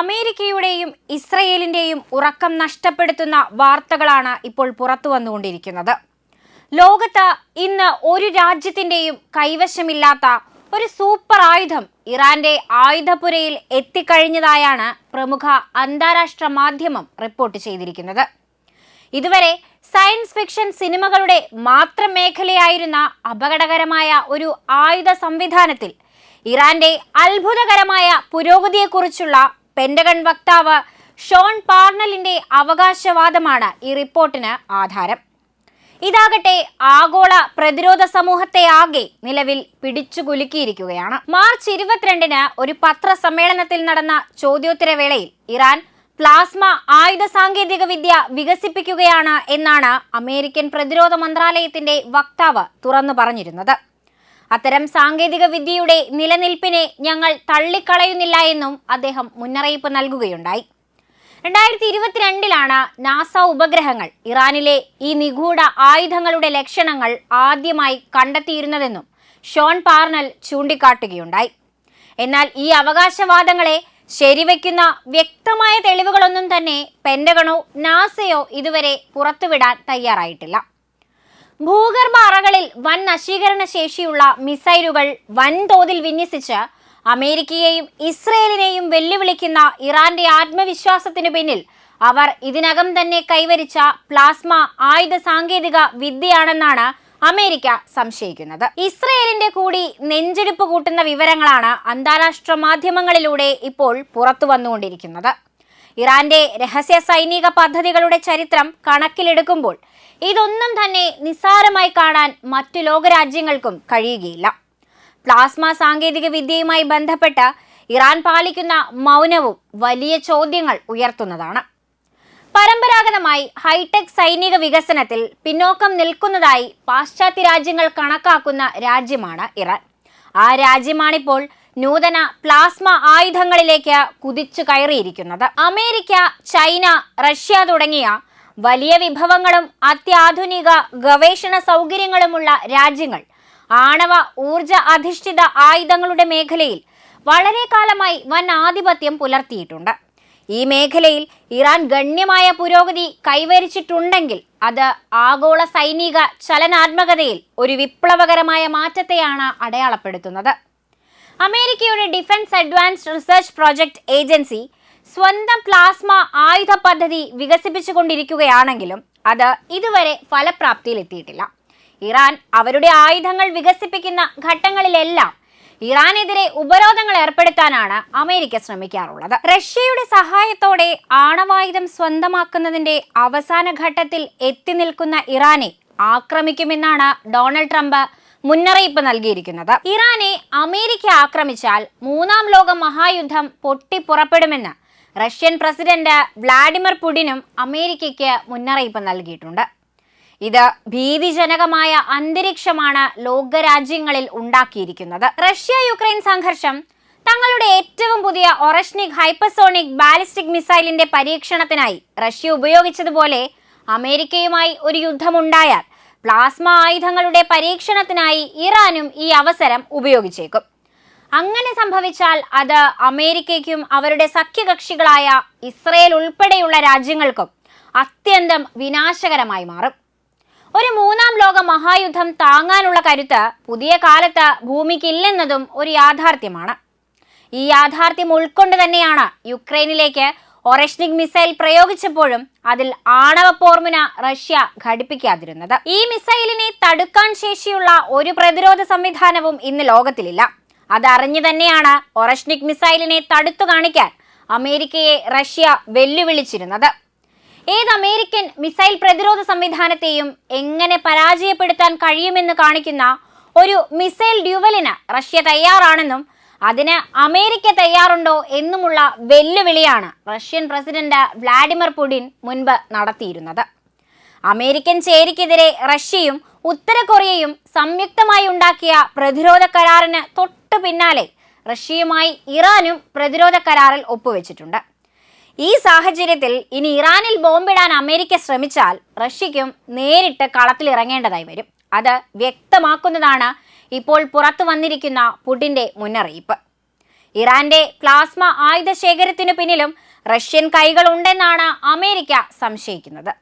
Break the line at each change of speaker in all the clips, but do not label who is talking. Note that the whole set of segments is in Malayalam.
അമേരിക്കയുടെയും ഇസ്രയേലിന്റെയും ഉറക്കം നഷ്ടപ്പെടുത്തുന്ന വാർത്തകളാണ് ഇപ്പോൾ പുറത്തു വന്നുകൊണ്ടിരിക്കുന്നത്. ലോകത്ത് ഇന്ന് ഒരു രാജ്യത്തിന്റെയും കൈവശമില്ലാത്ത ഒരു സൂപ്പർ ആയുധം ഇറാന്റെ ആയുധപുരയിൽ എത്തിക്കഴിഞ്ഞതായാണ് പ്രമുഖ അന്താരാഷ്ട്ര മാധ്യമം റിപ്പോർട്ട് ചെയ്തിരിക്കുന്നത്. ഇതുവരെ സയൻസ് ഫിക്ഷൻ സിനിമകളുടെ മാത്രം മേഖലയായിരുന്ന അപകടകരമായ ഒരു ആയുധ സംവിധാനത്തിൽ ഇറാന്റെ അത്ഭുതകരമായ പുരോഗതിയെക്കുറിച്ചുള്ള പെന്റഗൺ വക്താവ് ഷോൺ പാർണലിന്റെ അവകാശവാദമാണ് ഈ റിപ്പോർട്ടിന് ആധാരം. ഇതാകട്ടെ ആഗോള പ്രതിരോധ സമൂഹത്തെ ആകെ നിലവിൽ പിടിച്ചുകുലുക്കിയിരിക്കുകയാണ് മാർച്ച് ഇരുപത്തിരണ്ടിന് ഒരു പത്രസമ്മേളനത്തിൽ നടന്ന ചോദ്യോത്തരവേളയിൽ ഇറാൻ പ്ലാസ്മ ആയുധ സാങ്കേതിക വിദ്യ വികസിപ്പിക്കുകയാണ് എന്നാണ് അമേരിക്കൻ പ്രതിരോധ മന്ത്രാലയത്തിന്റെ വക്താവ് തുറന്നു പറഞ്ഞിരുന്നത്. അത്തരം സാങ്കേതിക വിദ്യയുടെ നിലനിൽപ്പിനെ ഞങ്ങൾ തള്ളിക്കളയുന്നില്ല എന്നും അദ്ദേഹം മുന്നറിയിപ്പ് നൽകുകയുണ്ടായി. രണ്ടായിരത്തി ഇരുപത്തിരണ്ടിലാണ് നാസ ഉപഗ്രഹങ്ങൾ ഇറാനിലെ ഈ നിഗൂഢ ആയുധങ്ങളുടെ ലക്ഷണങ്ങൾ ആദ്യമായി കണ്ടെത്തിയിരുന്നതെന്നും ഷോൺ പാർണൽ ചൂണ്ടിക്കാട്ടുകയുണ്ടായി. എന്നാൽ ഈ അവകാശവാദങ്ങളെ ശരിവയ്ക്കുന്ന വ്യക്തമായ തെളിവുകളൊന്നും തന്നെ പെന്റഗണോ നാസയോ ഇതുവരെ പുറത്തുവിടാൻ തയ്യാറായിട്ടില്ല. ഭൂഗർഭ അറകളിൽ വൻ നശീകരണ ശേഷിയുള്ള മിസൈലുകൾ വൻതോതിൽ വിന്യസിച്ച് അമേരിക്കയെയും ഇസ്രയേലിനെയും വെല്ലുവിളിക്കുന്ന ഇറാന്റെ ആത്മവിശ്വാസത്തിനു പിന്നിൽ അവർ ഇതിനകം തന്നെ കൈവരിച്ച പ്ലാസ്മ ആയുധ സാങ്കേതിക വിദ്യയാണെന്നാണ് അമേരിക്ക സംശയിക്കുന്നത്. ഇസ്രയേലിന്റെ കൂടി നെഞ്ചെടുപ്പ് കൂട്ടുന്ന വിവരങ്ങളാണ് അന്താരാഷ്ട്ര മാധ്യമങ്ങളിലൂടെ ഇപ്പോൾ പുറത്തു വന്നുകൊണ്ടിരിക്കുന്നത് ഇറാന്റെ രഹസ്യ സൈനിക പദ്ധതികളുടെ ചരിത്രം കണക്കിലെടുക്കുമ്പോൾ ഇതൊന്നും തന്നെ നിസ്സാരമായി കാണാൻ മറ്റു ലോകരാജ്യങ്ങൾക്കും കഴിയുകയില്ല. പ്ലാസ്മ സാങ്കേതിക വിദ്യയുമായി ബന്ധപ്പെട്ട് ഇറാൻ പാലിക്കുന്ന മൗനവും വലിയ ചോദ്യങ്ങൾ ഉയർത്തുന്നതാണ്. പരമ്പരാഗതമായി ഹൈടെക് സൈനിക വികസനത്തിൽ പിന്നോക്കം നിൽക്കുന്നതായി പാശ്ചാത്യ രാജ്യങ്ങൾ കണക്കാക്കുന്ന രാജ്യമാണ് ഇറാൻ. ആ രാജ്യമാണിപ്പോൾ നൂതന പ്ലാസ്മ ആയുധങ്ങളിലേക്ക് കുതിച്ചു കയറിയിരിക്കുന്നത്. അമേരിക്ക ചൈന റഷ്യ തുടങ്ങിയ വലിയ വിഭവങ്ങളും അത്യാധുനിക ഗവേഷണ സൗകര്യങ്ങളുമുള്ള രാജ്യങ്ങൾ ആണവ ഊർജ അധിഷ്ഠിത ആയുധങ്ങളുടെ മേഖലയിൽ വളരെ കാലമായി വൻ ആധിപത്യം പുലർത്തിയിട്ടുണ്ട്. ഈ മേഖലയിൽ ഇറാൻ ഗണ്യമായ പുരോഗതി കൈവരിച്ചിട്ടുണ്ടെങ്കിൽ അത് ആഗോള സൈനിക ചലനാത്മകതയിൽ ഒരു വിപ്ലവകരമായ മാറ്റത്തെയാണ് അടയാളപ്പെടുത്തുന്നത്. അമേരിക്കയുടെ defence advanced research project agency സ്വന്തം പ്ലാസ്മ ആയുധ പദ്ധതി വികസിപ്പിച്ചുകൊണ്ടിരിക്കുകയാണെങ്കിലും അത് ഇതുവരെ ഫലപ്രാപ്തിയിലെത്തിയിട്ടില്ല. ഇറാൻ അവരുടെ ആയുധങ്ങൾ വികസിപ്പിക്കുന്ന ഘട്ടങ്ങളിലെല്ലാം ഇറാനെതിരെ ഉപരോധങ്ങൾ ഏർപ്പെടുത്താനാണ് അമേരിക്ക ശ്രമിക്കാറുള്ളത്. റഷ്യയുടെ സഹായത്തോടെ ആണവായുധം സ്വന്തമാക്കുന്നതിന്റെ അവസാന ഘട്ടത്തിൽ എത്തി നിൽക്കുന്ന ഇറാനെ ആക്രമിക്കുമെന്നാണ് ഡൊണാൾഡ് ട്രംപ് മുന്നറിയിപ്പ് നൽകിയിരിക്കുന്നത്. ഇറാനെ അമേരിക്ക ആക്രമിച്ചാൽ മൂന്നാം ലോക മഹായുദ്ധം പൊട്ടിപ്പുറപ്പെടുമെന്ന് റഷ്യൻ പ്രസിഡന്റ് വ്ളാഡിമിർ പുടിനും അമേരിക്കയ്ക്ക് മുന്നറിയിപ്പ് നൽകിയിട്ടുണ്ട്. ഇത് ഭീതിജനകമായ അന്തരീക്ഷമാണ് ലോകരാജ്യങ്ങളിൽ ഉണ്ടാക്കിയിരിക്കുന്നത്. റഷ്യ യുക്രൈൻ സംഘർഷം തങ്ങളുടെ ഏറ്റവും പുതിയ ഒറഷ്നിക് ഹൈപ്പസോണിക് ബാലിസ്റ്റിക് മിസൈലിന്റെ പരീക്ഷണത്തിനായി റഷ്യ ഉപയോഗിച്ചതുപോലെ അമേരിക്കയുമായി ഒരു യുദ്ധമുണ്ടായാൽ പ്ലാസ്മ ആയുധങ്ങളുടെ പരീക്ഷണത്തിനായി ഇറാനും ഈ അവസരം ഉപയോഗിച്ചേക്കും. അങ്ങനെ സംഭവിച്ചാൽ അത് അമേരിക്കയ്ക്കും അവരുടെ സഖ്യകക്ഷികളായ ഇസ്രയേൽ ഉൾപ്പെടെയുള്ള രാജ്യങ്ങൾക്കും അത്യന്തം വിനാശകരമായി മാറും. ഒരു മൂന്നാം ലോക മഹായുദ്ധം താങ്ങാനുള്ള കരുത്ത് പുതിയ കാലത്ത് ഭൂമിക്കില്ലെന്നതും ഒരു യാഥാർത്ഥ്യമാണ്. ഈ യാഥാർത്ഥ്യം ഉൾക്കൊണ്ട് തന്നെയാണ് യുക്രൈനിലേക്ക് ഒറഷ്നിക് മിസൈൽ പ്രയോഗിച്ചപ്പോഴും അതിൽ ആണവ പോർമുന റഷ്യ ഘടിപ്പിക്കാതിരുന്നത്. ഈ മിസൈലിനെ തടുക്കാൻ ശേഷിയുള്ള ഒരു പ്രതിരോധ സംവിധാനവും ഇന്ന് ലോകത്തിലില്ല. അതറിഞ്ഞു തന്നെയാണ് ഒറഷ്നിക് മിസൈലിനെ തടുത്തു കാണിക്കാൻ അമേരിക്കയെ റഷ്യ വെല്ലുവിളിച്ചിരുന്നത്. ഏത് അമേരിക്കൻ മിസൈൽ പ്രതിരോധ സംവിധാനത്തെയും എങ്ങനെ പരാജയപ്പെടുത്താൻ കഴിയുമെന്ന് കാണിക്കുന്ന ഒരു മിസൈൽ ഡ്യുവലിന് റഷ്യ തയ്യാറാണെന്നും അതിന് അമേരിക്ക തയ്യാറുണ്ടോ എന്നുമുള്ള വെല്ലുവിളിയാണ് റഷ്യൻ പ്രസിഡന്റ് വ്ളാഡിമിർ പുടിൻ മുൻപ് നടത്തിയിരുന്നത്. അമേരിക്കൻ ചേരിക്കെതിരെ റഷ്യയും ഉത്തര കൊറിയയും സംയുക്തമായി ഉണ്ടാക്കിയ പ്രതിരോധ കരാറിന് തൊട്ടു പിന്നാലെ റഷ്യയുമായി ഇറാനും പ്രതിരോധ കരാറിൽ ഒപ്പുവെച്ചിട്ടുണ്ട്. ഈ സാഹചര്യത്തിൽ ഇനി ഇറാനിൽ ബോംബിടാൻ അമേരിക്ക ശ്രമിച്ചാൽ റഷ്യയ്ക്കും നേരിട്ട് കളത്തിലിറങ്ങേണ്ടതായി വരും. അത് വ്യക്തമാക്കുന്നതാണ് ഇപ്പോൾ പുറത്തു വന്നിരിക്കുന്ന പുടിന്റെ മുന്നറിയിപ്പ്. ഇറാന്റെ പ്ലാസ്മ ആയുധ ശേഖരത്തിനു പിന്നിലും റഷ്യൻ കൈകളുണ്ടെന്നാണ് അമേരിക്ക സംശയിക്കുന്നത്.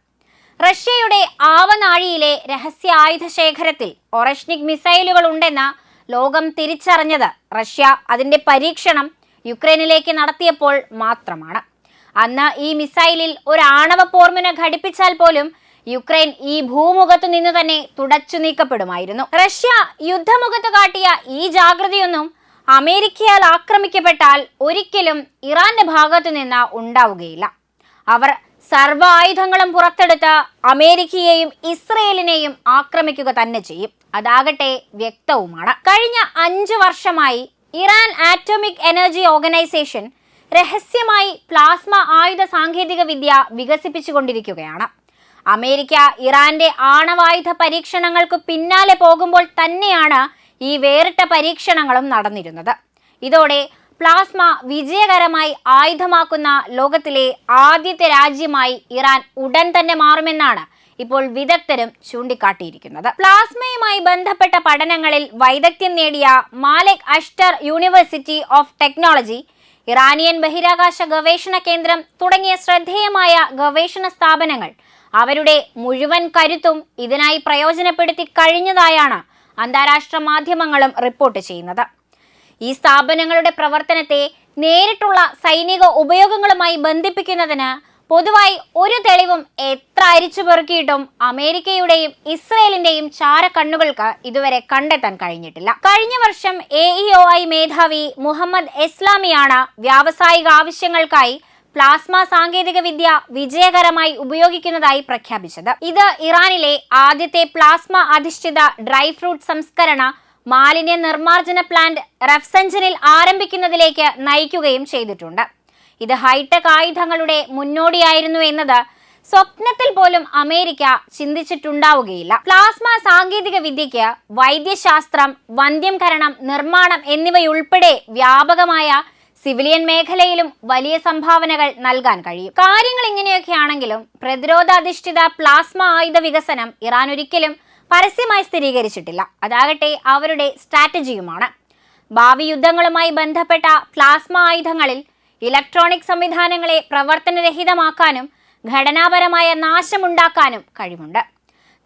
റഷ്യയുടെ ആവനാഴിയിലെ രഹസ്യ ആയുധ ശേഖരത്തിൽ ഒറഷ്നിക് മിസൈലുകൾ ഉണ്ടെന്ന് ലോകം തിരിച്ചറിഞ്ഞത് റഷ്യ അതിന്റെ പരീക്ഷണം യുക്രൈനിലേക്ക് നടത്തിയപ്പോൾ മാത്രമാണ്. അന്ന് ഈ മിസൈലിൽ ഒരു ആണവ പോർമിന ഘടിപ്പിച്ചാൽ പോലും യുക്രൈൻ ഈ ഭൂമുഖത്തു നിന്ന് തന്നെ തുടച്ചു നീക്കപ്പെടുമായിരുന്നു. റഷ്യ യുദ്ധമുഖത്ത് കാട്ടിയ ഈ ജാഗ്രതയൊന്നും അമേരിക്കയാൽ ആക്രമിക്കപ്പെട്ടാൽ ഒരിക്കലും ഇറാന്റെ ഭാഗത്തു നിന്ന് ഉണ്ടാവുകയില്ല. അവർ സർവ ആയുധങ്ങളും പുറത്തെടുത്ത് അമേരിക്കയെയും ഇസ്രയേലിനെയും ആക്രമിക്കുക തന്നെ ചെയ്യും. അതാകട്ടെ വ്യക്തവുമാണ്. കഴിഞ്ഞ അഞ്ചു വർഷമായി ഇറാൻ ആറ്റോമിക് എനർജി ഓർഗനൈസേഷൻ രഹസ്യമായി പ്ലാസ്മ ആയുധ സാങ്കേതിക വിദ്യ വികസിപ്പിച്ചുകൊണ്ടിരിക്കുകയാണ്. അമേരിക്ക ഇറാന്റെ ആണവായുധ പരീക്ഷണങ്ങൾക്ക് പിന്നാലെ പോകുമ്പോൾ തന്നെയാണ് ഈ വേറിട്ട പരീക്ഷണങ്ങളും നടന്നിരുന്നത്. ഇതോടെ പ്ലാസ്മ വിജയകരമായി ആയുധമാക്കുന്ന ലോകത്തിലെ ആദ്യത്തെ രാജ്യമായി ഇറാൻ ഉടൻ തന്നെ മാറുമെന്നാണ് ഇപ്പോൾ വിദഗ്ധരും ചൂണ്ടിക്കാട്ടിയിരിക്കുന്നത്. പ്ലാസ്മയുമായി ബന്ധപ്പെട്ട പഠനങ്ങളിൽ വൈദഗ്ധ്യം നേടിയ Malik Ashtar university of technology Iranian ബഹിരാകാശ ഗവേഷണ കേന്ദ്രം തുടങ്ങിയ ശ്രദ്ധേയമായ ഗവേഷണ സ്ഥാപനങ്ങൾ. അവരുടെ മുഴുവൻ കരുത്തും ഇതിനായി പ്രയോജനപ്പെടുത്തി കഴിഞ്ഞതായാണ് അന്താരാഷ്ട്ര മാധ്യമങ്ങളും റിപ്പോർട്ട് ചെയ്യുന്നത്. ഈ സ്ഥാപനങ്ങളുടെ പ്രവർത്തനത്തെ നേരിട്ടുള്ള സൈനിക ഉപയോഗങ്ങളുമായി ബന്ധിപ്പിക്കുന്നതിന് പൊതുവായി ഒരു തെളിവും എത്ര അരിച്ചു പെറുക്കിയിട്ടും അമേരിക്കയുടെയും ഇസ്രയേലിന്റെയും ചാരക്കണ്ണുകൾക്ക് ഇതുവരെ കണ്ടെത്താൻ കഴിഞ്ഞിട്ടില്ല. കഴിഞ്ഞ വർഷം എ ഇ ഒ ഐ മേധാവി മുഹമ്മദ് ഇസ്ലാമിയാണ് വ്യാവസായിക ആവശ്യങ്ങൾക്കായി പ്ലാസ്മ സാങ്കേതിക വിദ്യ വിജയകരമായി ഉപയോഗിക്കുന്നതായി പ്രഖ്യാപിച്ചത്. ഇത് ഇറാനിലെ ആദ്യത്തെ പ്ലാസ്മ അധിഷ്ഠിത ഡ്രൈ ഫ്രൂട്ട് സംസ്കരണ മാലിന്യ നിർമ്മാർജന പ്ലാന്റ് റഫ്സഞ്ചനിൽ ആരംഭിക്കുന്നതിലേക്ക് നയിക്കുകയും ചെയ്തിട്ടുണ്ട്. ഇത് ഹൈടെക് ആയുധങ്ങളുടെ മുന്നോടിയായിരുന്നു എന്നത് സ്വപ്നത്തിൽ പോലും അമേരിക്ക ചിന്തിച്ചിട്ടുണ്ടാവുകയില്ല. പ്ലാസ്മ സാങ്കേതിക വിദ്യയ്ക്ക് വൈദ്യശാസ്ത്രം വന്ധ്യംകരണം നിർമ്മാണം എന്നിവയുൾപ്പെടെ വ്യാപകമായ സിവിലിയൻ മേഖലയിലും വലിയ സംഭാവനകൾ നൽകാൻ കഴിയും. കാര്യങ്ങൾ ഇങ്ങനെയൊക്കെയാണെങ്കിലും പ്രതിരോധാധിഷ്ഠിത പ്ലാസ്മ ആയുധ വികസനം ഇറാൻ ഒരിക്കലും പരസ്യമായി സ്ഥിരീകരിച്ചിട്ടില്ല. അതാകട്ടെ അവരുടെ സ്ട്രാറ്റജിയുമാണ്. ഭാവി യുദ്ധങ്ങളുമായി ബന്ധപ്പെട്ട പ്ലാസ്മ ആയുധങ്ങളിൽ ഇലക്ട്രോണിക് സംവിധാനങ്ങളെ പ്രവർത്തനരഹിതമാക്കാനും ഘടനാപരമായ നാശമുണ്ടാക്കാനും കഴിവുണ്ട്.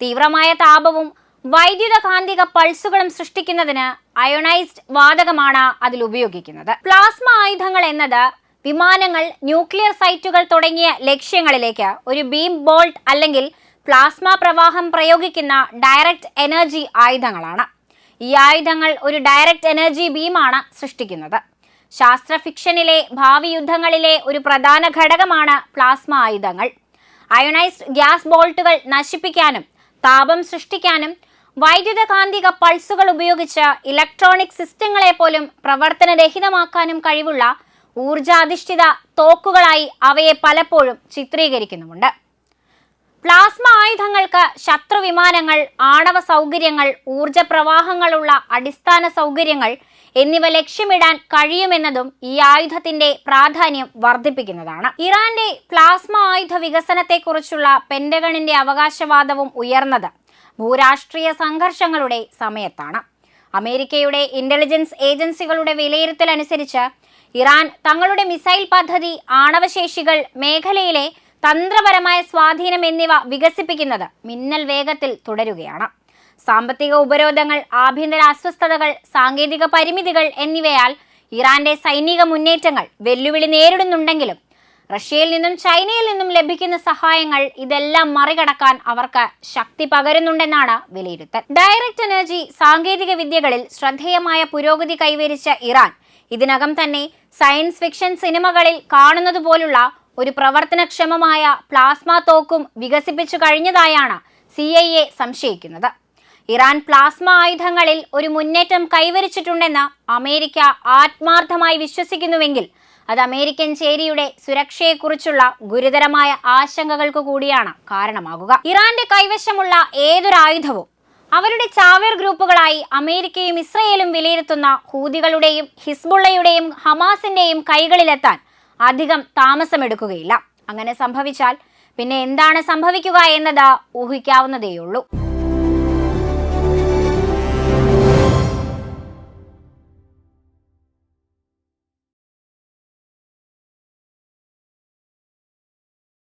തീവ്രമായ താപവും വൈദ്യുത കാന്തിക പൾസുകളും സൃഷ്ടിക്കുന്നതിന് അയോണൈസ്ഡ് വാതകമാണ് അതിൽ ഉപയോഗിക്കുന്നത്. പ്ലാസ്മ ആയുധങ്ങൾ എന്നത് വിമാനങ്ങൾ ന്യൂക്ലിയർ സൈറ്റുകൾ തുടങ്ങിയ ലക്ഷ്യങ്ങളിലേക്ക് ഒരു ബീം ബോൾട്ട് അല്ലെങ്കിൽ പ്ലാസ്മ പ്രവാഹം പ്രയോഗിക്കുന്ന ഡയറക്റ്റ് എനർജി ആയുധങ്ങളാണ്. ഈ ആയുധങ്ങൾ ഒരു ഡയറക്റ്റ് എനർജി ബീമാണ് സൃഷ്ടിക്കുന്നത്. ശാസ്ത്ര ഫിക്ഷനിലെ ഭാവി യുദ്ധങ്ങളിലെ ഒരു പ്രധാന ഘടകമാണ് പ്ലാസ്മ ആയുധങ്ങൾ. അയണൈസ്ഡ് ഗ്യാസ് ബോൾട്ടുകൾ നശിപ്പിക്കാനും താപം സൃഷ്ടിക്കാനും വൈദ്യുതകാന്തിക പൾസുകൾ ഉപയോഗിച്ച് ഇലക്ട്രോണിക് സിസ്റ്റങ്ങളെ പോലും പ്രവർത്തനരഹിതമാക്കാനും കഴിവുള്ള ഊർജാധിഷ്ഠിത തോക്കുകളായി അവയെ പലപ്പോഴും ചിത്രീകരിക്കുന്നുമുണ്ട്. പ്ലാസ്മ ആയുധങ്ങൾക്ക് ശത്രു വിമാനങ്ങൾ ആണവ സൗകര്യങ്ങൾ ഊർജ പ്രവാഹങ്ങളുള്ള അടിസ്ഥാന സൗകര്യങ്ങൾ എന്നിവ ലക്ഷ്യമിടാൻ കഴിയുമെന്നതും ഈ ആയുധത്തിന്റെ പ്രാധാന്യം വർദ്ധിപ്പിക്കുന്നതാണ്. ഇറാന്റെ പ്ലാസ്മ ആയുധ വികസനത്തെക്കുറിച്ചുള്ള പെന്റഗണിന്റെ അവകാശവാദവും ഉയർന്നത് ഭൂരാഷ്ട്രീയ സംഘർഷങ്ങളുടെ സമയത്താണ്. അമേരിക്കയുടെ ഇന്റലിജൻസ് ഏജൻസികളുടെ വിലയിരുത്തൽ അനുസരിച്ച് ഇറാൻ തങ്ങളുടെ മിസൈൽ പദ്ധതി ആണവശേഷികൾ മേഖലയിലെ തന്ത്രപരമായ സ്വാധീനം എന്നിവ വികസിപ്പിക്കുന്നത് മിന്നൽ വേഗത്തിൽ തുടരുകയാണ്. സാമ്പത്തിക ഉപരോധങ്ങൾ ആഭ്യന്തര അസ്വസ്ഥതകൾ സാങ്കേതിക പരിമിതികൾ എന്നിവയാൽ ഇറാന്റെ സൈനിക മുന്നേറ്റങ്ങൾ വെല്ലുവിളി നേരിടുന്നുണ്ടെങ്കിലും റഷ്യയിൽ നിന്നും ചൈനയിൽ നിന്നും ലഭിക്കുന്ന സഹായങ്ങൾ ഇതെല്ലാം മറികടക്കാൻ അവർക്ക് ശക്തി പകരുന്നുണ്ടെന്നാണ് വിലയിരുത്തൽ. ഡയറക്റ്റ് എനർജി സാങ്കേതിക വിദ്യകളിൽ ശ്രദ്ധേയമായ പുരോഗതി കൈവരിച്ച ഇറാൻ ഇതിനകം തന്നെ സയൻസ് ഫിക്ഷൻ സിനിമകളിൽ കാണുന്നത് പോലുള്ള ഒരു പ്രവർത്തനക്ഷമമായ പ്ലാസ്മ തോക്കും വികസിപ്പിച്ചു കഴിഞ്ഞതായാണ് സി ഐ എ സംശയിക്കുന്നത്. ഇറാൻ പ്ലാസ്മ ആയുധങ്ങളിൽ ഒരു മുന്നേറ്റം കൈവരിച്ചിട്ടുണ്ടെന്ന് അമേരിക്ക ആത്മാർത്ഥമായി വിശ്വസിക്കുന്നുവെങ്കിൽ അത് അമേരിക്കൻ ചേരിയുടെ സുരക്ഷയെക്കുറിച്ചുള്ള ഗുരുതരമായ ആശങ്കകൾക്ക് കൂടിയാണ് കാരണമാകുക. ഇറാന്റെ കൈവശമുള്ള ഏതൊരു ആയുധവും അവരുടെ ചാവേർ ഗ്രൂപ്പുകളായി അമേരിക്കയും ഇസ്രയേലും വിലയിരുത്തുന്ന ഹൂതികളുടെയും ഹിസ്ബുള്ളയുടെയും ഹമാസിന്റെയും കൈകളിലെത്താൻ അധികം താമസമെടുക്കുകയില്ല. അങ്ങനെ സംഭവിച്ചാൽ പിന്നെ എന്താണ് സംഭവിക്കുക എന്നത് ഊഹിക്കാവുന്നതേയുള്ളൂ.